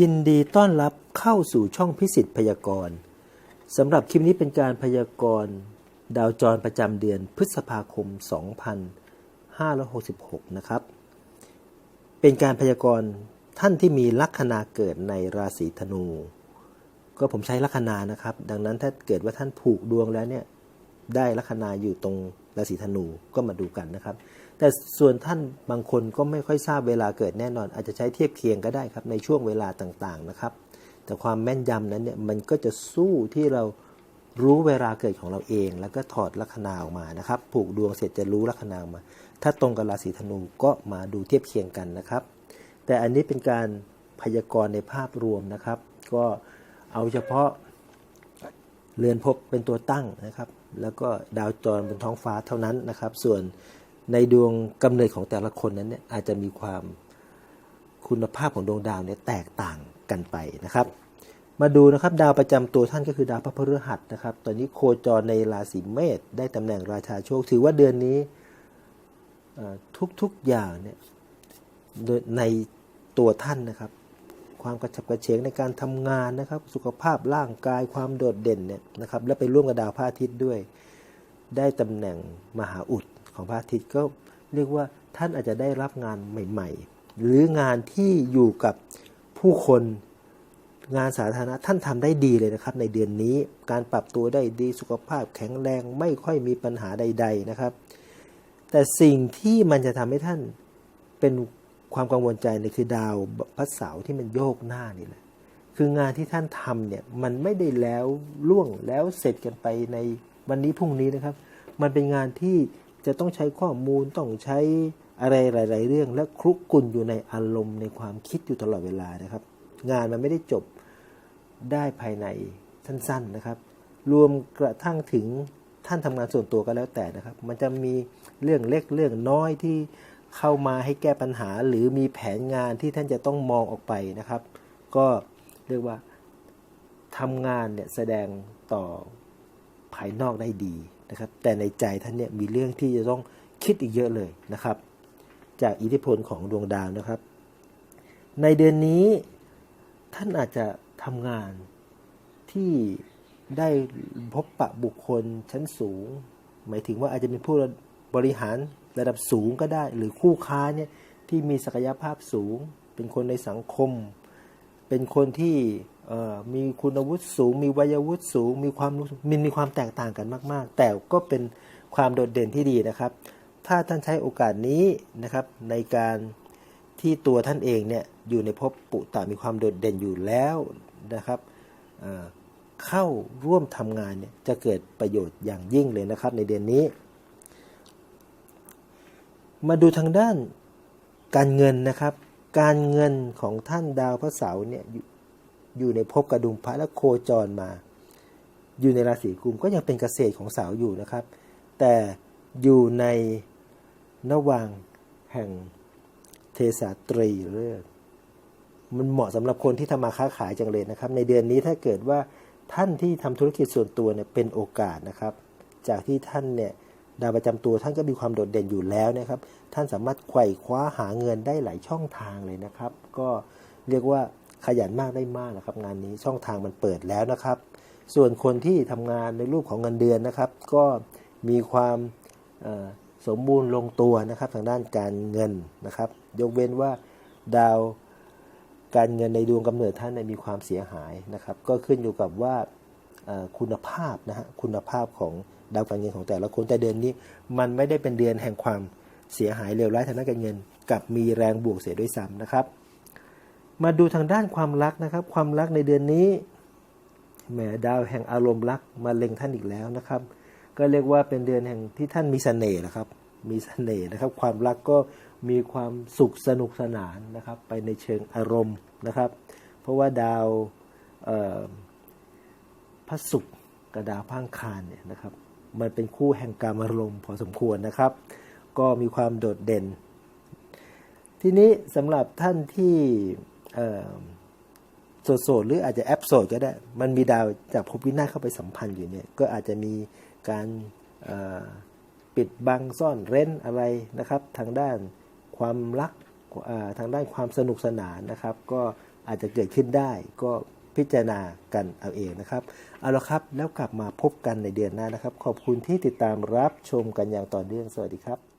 ยินดีต้อนรับเข้าสู่ช่องพิสิทธิ์พยากรณ์สำหรับคลิปนี้เป็นการพยากรณ์ดาวจรประจำเดือนพฤษภาคม 2566 นะครับ เป็นการพยากรณ์ท่านที่มีลัคนาเกิดในราศีธนู ก็ผมใช้ลัคนานะครับ ดังนั้นถ้าเกิดว่าท่านผูกดวงแล้วเนี่ยได้ลัคนาอยู่ตรงราศีธนูก็มาดูกันนะครับ แต่ส่วนท่านบางคนก็ไม่ค่อยทราบเวลาเกิดแน่นอน อาจจะใช้เทียบเคียงก็ได้ครับในช่วงเวลาต่างๆนะครับ แต่ความแม่นยำนั้นเนี่ยมันก็จะสู้ที่เรารู้เวลาเกิดของเราเอง แล้วก็ถอดลัคนาออกมานะครับ ผูกดวงเสร็จจะรู้ลัคนาออกมา ถ้าตรงกับราศีธนูก็มาดูเทียบเคียงกันนะครับ แต่อันนี้เป็นการพยากรณ์ในภาพรวมนะครับ ก็เอาเฉพาะเรือนภพเป็นตัวตั้งนะครับ แล้วก็ดาวจรบนท้องฟ้าเท่านั้นนะครับ ส่วน ในดวงกำเนิดของแต่ละคนนั้นเนี่ยอาจจะมีความคุณภาพของดวงดาวเนี่ยแตกต่างกันไปนะครับ มาดูนะครับดาวประจำตัวท่านก็คือดาวพระพฤหัสนะครับ ตอนนี้โคจรในราศีเมษได้ตำแหน่งราชาโชค ถือว่าเดือนนี้ทุกๆอย่างเนี่ยในตัวท่านนะครับ ความกระฉับกระเฉงในการทำงานนะครับ สุขภาพร่างกายความโดดเด่นเนี่ยนะครับ และไปร่วมกับดาวพระอาทิตย์ด้วย ได้ตำแหน่งมหาอุด ของพระอาทิตย์ก็เรียกว่าท่านอาจจะได้รับงานใหม่ ๆ หรืองานที่อยู่กับผู้คนงานสาธารณะท่านทำได้ดีเลยนะครับ ในเดือนนี้การปรับตัวได้ดีสุขภาพแข็งแรงไม่ค่อยมีปัญหาใด ๆนะครับ แต่สิ่งที่มันจะทำให้ท่านเป็นความกังวลใจเนี่ยคือดาวพระเสาร์ที่มันโยกหน้านี่แหละคืองานที่ท่านทำเนี่ยมันไม่ได้แล้วล่วงแล้วเสร็จกันไปในวันนี้พรุ่งนี้นะครับ มันเป็นงานที่ จะต้องใช้ข้อมูลต้องใช้อะไรหลาย ๆ เรื่อง และคลุกกุ่นอยู่ในอารมณ์ในความคิดอยู่ตลอดเวลานะครับ งานมันไม่ได้จบได้ภายในสั้น ๆนะครับ รวมกระทั่งถึงท่านทำงานส่วนตัวก็แล้วแต่นะครับ มันจะมีเรื่องเล็กเรื่องน้อยที่เข้ามาให้แก้ปัญหา หรือมีแผนงานที่ท่านจะต้องมองออกไปนะครับ ก็เรียกว่าทำงานเนี่ยแสดงต่อภายนอกได้ดี นะครับ แต่ในใจท่านเนี่ยมีเรื่องที่จะต้องคิดอีกเยอะเลยนะครับ จากอิทธิพลของดวงดาวนะครับ ในเดือนนี้ท่านอาจจะทำงานที่ได้พบปะบุคคลชั้นสูง หมายถึงว่าอาจจะเป็นผู้บริหารระดับสูงก็ได้ หรือคู่ค้าเนี่ยที่มีศักยภาพสูง เป็นคนในสังคม เป็นคนที่มีคุณวุฒิสูง มีวัยวุฒิสูง มีความมันมีความแตกต่างกันมาก ๆ แต่ก็เป็นความโดดเด่นที่ดีนะครับ ถ้าท่านใช้โอกาสนี้นะครับในการที่ตัวท่านเองเนี่ยอยู่ในภพปุตตะมีความโดดเด่นอยู่แล้วนะครับเเข้าร่วมทำงานเนี่ยจะเกิดประโยชน์อย่างยิ่งเลยนะครับในเดือนนี้ มาดูทางด้านการเงินนะครับ การเงินของท่านดาวพระเสาร์เนี่ยอยู่ในภพกระดุมพระและโคจรมา อยู่ในราศีกุมก็ยังเป็นเกษตรของเสาอยู่นะครับ แต่อยู่ในนวังแห่งเทสาตรีเลือกมันเหมาะสำหรับคนที่ทำมาค้าขายจังเลยนะครับ ในเดือนนี้ถ้าเกิดว่าท่านที่ทำธุรกิจส่วนตัวเนี่ยเป็นโอกาสนะครับ จากที่ท่านเนี่ย ดาวประจำตัวท่านก็มีความโดดเด่นอยู่แล้วนะครับ ท่านสามารถไขว่คว้าหาเงินได้หลายช่องทางเลยนะครับ ก็เรียกว่าขยันมากได้มากนะครับ งานนี้ช่องทางมันเปิดแล้วนะครับ ส่วนคนที่ทำงานในรูปของเงินเดือนนะครับ ก็มีความสมบูรณ์ลงตัวนะครับทางด้านการเงินนะครับ ยกเว้นว่าดาวการเงินในดวงกำเนิดท่านเนี่ยมีความเสียหายนะครับ ก็ขึ้นอยู่กับว่าคุณภาพนะฮะคุณภาพของ ดาวการเงินของแต่ละคนแต่เดือนนี้ มันไม่ได้เป็นเดือนแห่งความเสียหายเลวร้ายทางด้านการเงินกับมีแรงบวกเสียด้วยซ้ำนะครับ มาดูทางด้านความรักนะครับ ความรักในเดือนนี้แหมดาวแห่งอารมณ์รักมาเล็งท่านอีกแล้วนะครับ ก็เรียกว่าเป็นเดือนแห่งที่ท่านมีเสน่ห์นะครับ มีเสน่ห์นะครับ ความรักก็มีความสุขสนุกสนานนะครับ ไปในเชิงอารมณ์นะครับ เพราะว่าดาวพระศุกร์กับดาวพังคารเนี่ยนะครับ มันเป็นคู่แห่งการอารมพอสมควรนะครับ ก็มีความโดดเด่น ทีนี้สำหรับท่านที่โสดๆหรืออาจจะแอปโสดก็ได้ มันมีดาวจากภพวินาศเข้าไปสัมพันธ์อยู่เนี่ย ก็อาจจะมีการปิดบังซ่อนเร้นอะไรนะครับ ทางด้านความรักทางด้านความสนุกสนานนะครับ ก็อาจจะเกิดขึ้นได้ก็ พิจารณากันเอาเองนะครับ เอาละครับแล้วกลับมาพบกันในเดือนหน้านะครับ ขอบคุณที่ติดตามรับชมกันอย่างต่อเนื่องสวัสดีครับ